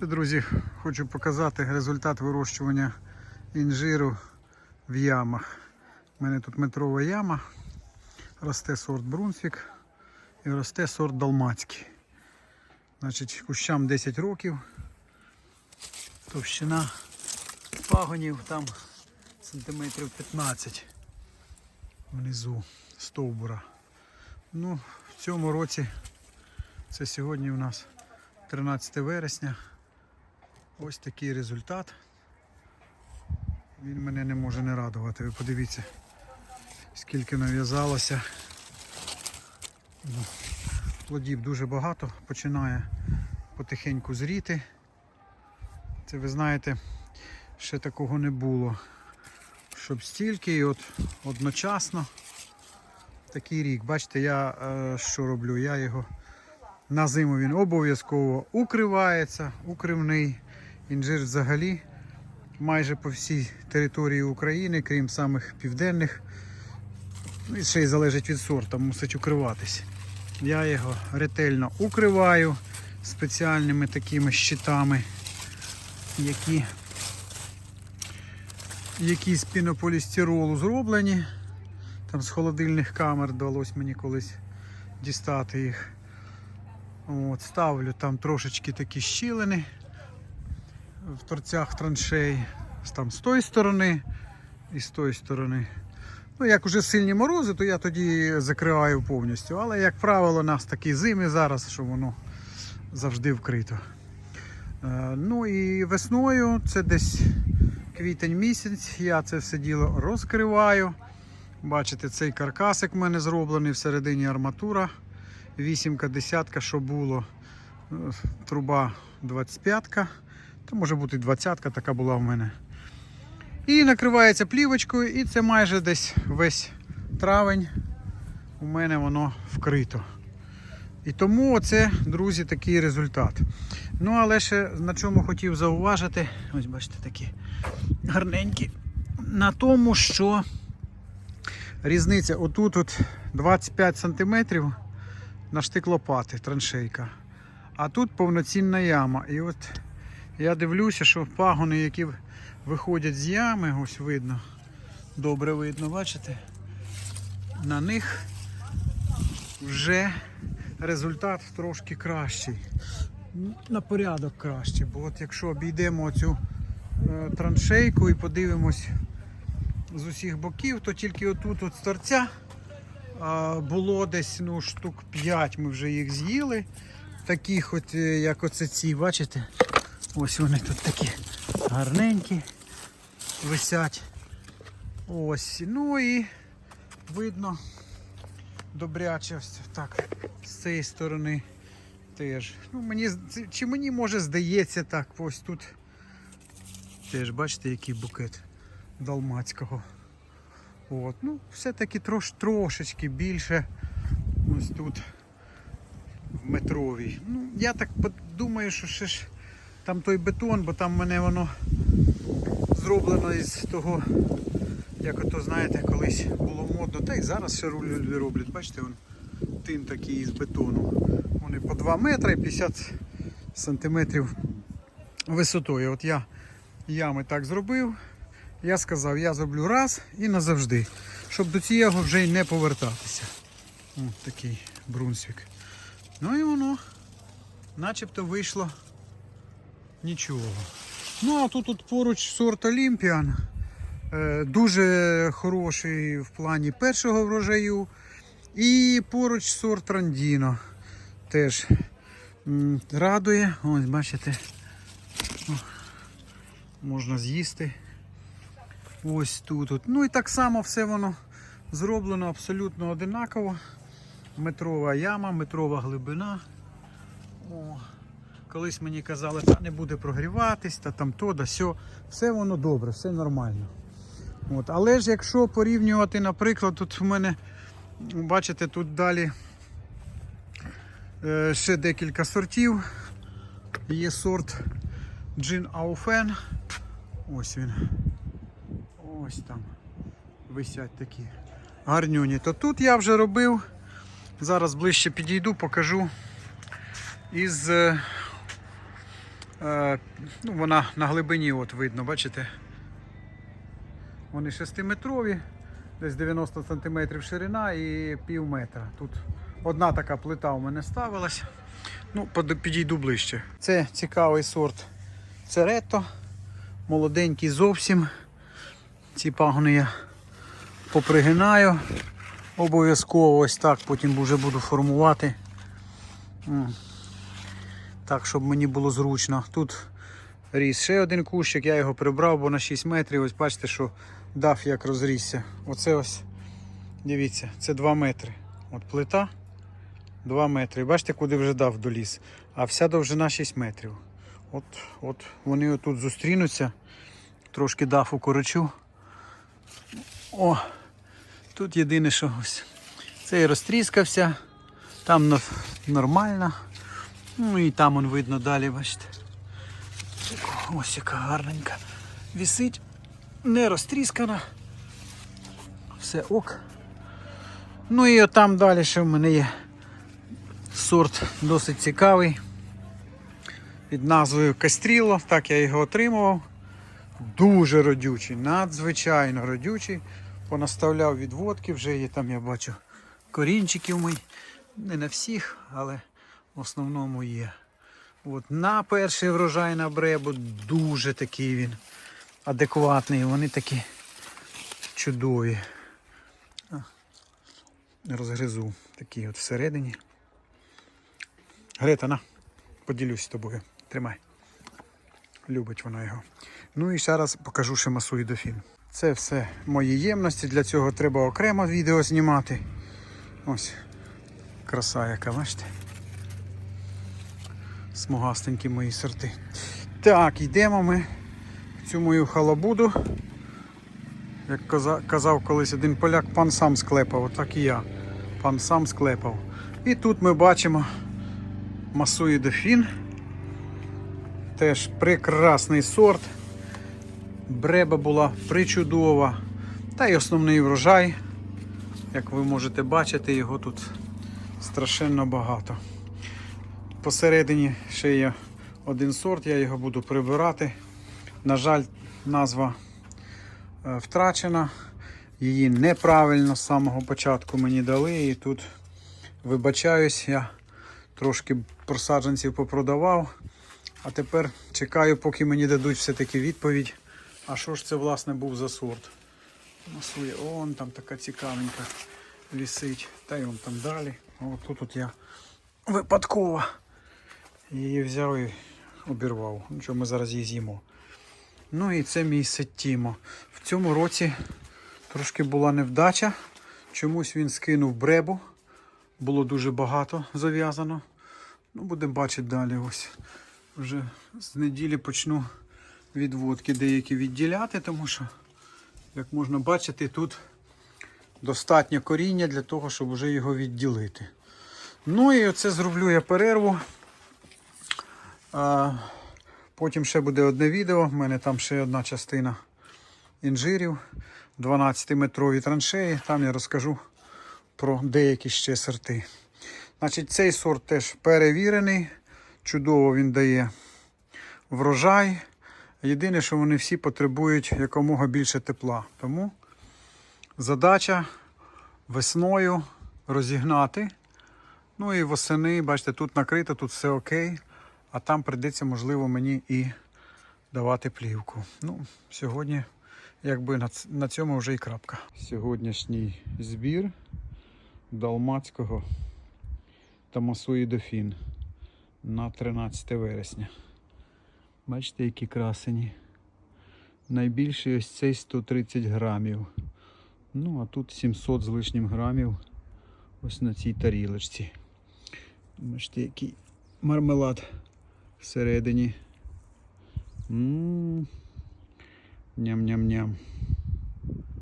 Це, друзі, хочу показати результат вирощування інжиру в ямах. У мене тут метрова яма, росте сорт Брунсвік і росте сорт Далмацький. Значить, кущам 10 років. Товщина пагонів там сантиметрів 15 внизу стовбура. Ну, в цьому році, це сьогодні у нас 13 вересня. Ось такий результат. Він мене не може не радувати. Ви подивіться, скільки нав'язалося. Ну, Плодів дуже багато, починає потихеньку зріти. Це ви знаєте, ще такого не було. Щоб стільки і от одночасно такий рік. Бачите, я е, що роблю? Я його на зиму він обов'язково укривається, укривний. Інжир взагалі майже по всій території України, крім самих південних. Ну, і ще й залежить від сорту, мусить укриватись. Я його ретельно укриваю спеціальними такими щитами, які, які з пінополістиролу зроблені. Там з холодильних камер вдалося мені колись дістати їх. От, ставлю там трошечки такі щілини в торцях траншей. Там з тої сторони і з тої сторони. Ну, як уже сильні морози, то я тоді закриваю повністю. Але, як правило, у нас такі зими зараз, що воно завжди вкрито. Е, ну і весною, це десь квітень місяць, я це все діло розкриваю. Бачите, цей каркасик в мене зроблений всередині арматура. Вісімка, десятка, що було. Е, Труба 25-ка. Та може бути 20-ка, така була в мене. І накривається плівочкою, і це майже десь весь травень у мене воно вкрито. І тому оце, друзі, такий результат. Ну, але ще на чому хотів зауважити, ось бачите, такі гарненькі. На тому, що різниця отут от 25 см на штик лопати, траншейка. А тут повноцінна яма. І от я дивлюся, що пагони, які виходять з ями, ось видно, добре видно, бачите? На них вже результат трошки кращий. На порядок кращий. Бо от якщо обійдемо цю е, траншейку і подивимось з усіх боків, то тільки отут от з торця було десь ну, штук 5 ми вже їх з'їли. Таких от, е, як оце ці, бачите? Ось вони тут такі гарненькі висять. Ось. Ну і видно добряче ось так. З цієї сторони теж. Ну, мені, чи мені може здається так, ось тут теж бачите, який букет далмацького. От. Ну, все-таки трош, трошечки більше ось тут в метровій. Ну, я так думаю, що ще ж там той бетон, бо там в мене воно зроблено із того, як ото знаєте, колись було модно, та й зараз ще люди роблять. Бачите, вон, тин такий із бетону. Вони по 2 метри 50 сантиметрів висотою. От я ями так зробив. Я сказав, я зроблю раз і назавжди, щоб до цього вже й не повертатися. Ось такий брунсвік. Ну і воно начебто вийшло нічого. Ну а тут от поруч сорт Олімпіан. Е, Дуже хороший в плані першого врожаю. І поруч сорт Рандіно. Теж радує. Ось бачите. Можна з'їсти. Ось тут. от. Ну і так само все воно зроблено абсолютно одинаково. Метрова яма, метрова глибина. О, колись мені казали, та не буде прогріватись, та там то, да сьо. Все воно добре, все нормально. От. Але ж якщо порівнювати, наприклад, тут в мене, бачите, тут далі е, ще декілька сортів. Є сорт Джин Ауфен. Ось він. Ось там висять такі гарнюні. То тут я вже робив. Зараз ближче підійду, покажу із Е, ну, вона на глибині, от видно, бачите? Вони 6-метрові, десь 90 см ширина і пів метра. Тут одна така плита у мене ставилась. Ну, підійду ближче. Це цікавий сорт Церето. Молоденький зовсім. Ці пагони я попригинаю. Обов'язково ось так, потім вже буду формувати. Так, щоб мені було зручно. Тут ріс ще один кущик, я його прибрав, бо на 6 метрів. Ось бачите, що дав як розрісся. Оце ось, дивіться, це 2 метри. От плита 2 метри. Бачите, куди вже дав доліз. А вся довжина 6 метрів. От, от вони отут зустрінуться. Трошки дав укорочу. О, тут єдине, що ось. Цей розтріскався, там нормально. Ну і там он видно далі, бачите. Ось яка гарненька. Вісить, не розтріскана. Все ок. Ну і там далі ще в мене є сорт досить цікавий. Під назвою Кастріло, так я його отримував. Дуже родючий, надзвичайно родючий. Понаставляв відводки, вже є там, я бачу, корінчиків мої. Не на всіх, але в основному є. От на перший врожай на бребу дуже такий він адекватний. Вони такі чудові. Розгризу такі от всередині. Грета, на, поділюсь з тобою. Тримай. Любить вона його. Ну і ще раз покажу ще масу дофін. Це все мої ємності. Для цього треба окремо відео знімати. Ось краса яка, бачите? Смугастенькі мої сорти. Так, йдемо ми в цю мою халабуду. Як казав колись один поляк, пан сам склепав, отак і я. Пан сам склепав. І тут ми бачимо масуї дофін. Теж прекрасний сорт. Бреба була причудова. Та й основний врожай. Як ви можете бачити, його тут страшенно багато. Посередині ще є один сорт, я його буду прибирати. На жаль, назва е, втрачена. Її неправильно з самого початку мені дали. І тут вибачаюсь, я трошки просаджанців попродавав. А тепер чекаю, поки мені дадуть все-таки відповідь. А що ж це власне був за сорт? Масує, он там така цікавенька вісить. Та й он там далі. От тут от я випадково її взяв і обірвав. Що, ми зараз її з'їмо. Ну і це мій сеттімо. В цьому році трошки була невдача. Чомусь він скинув бребу. Було дуже багато зав'язано. Ну, будемо бачити далі. Ось вже з неділі почну відводки деякі відділяти, тому що, як можна бачити, тут достатньо коріння для того, щоб вже його відділити. Ну і оце зроблю я перерву. Потім ще буде одне відео. У мене там ще одна частина інжирів, 12-метрові траншеї. Там я розкажу про деякі ще сорти. Значить, цей сорт теж перевірений. Чудово він дає врожай. Єдине, що вони всі потребують якомога більше тепла. Тому задача весною розігнати. Ну і восени, бачите, тут накрито, тут все окей. А там прийдеться, можливо, мені і давати плівку. Ну, сьогодні, якби на, цьому вже і крапка. Сьогоднішній збір далмацького Тамасуї Дофін на 13 вересня. Бачите, які красені. Найбільший ось цей 130 грамів. Ну, а тут 700 з лишнім грамів ось на цій тарілочці. Бачите, який мармелад всередині. Ням-ням-ням.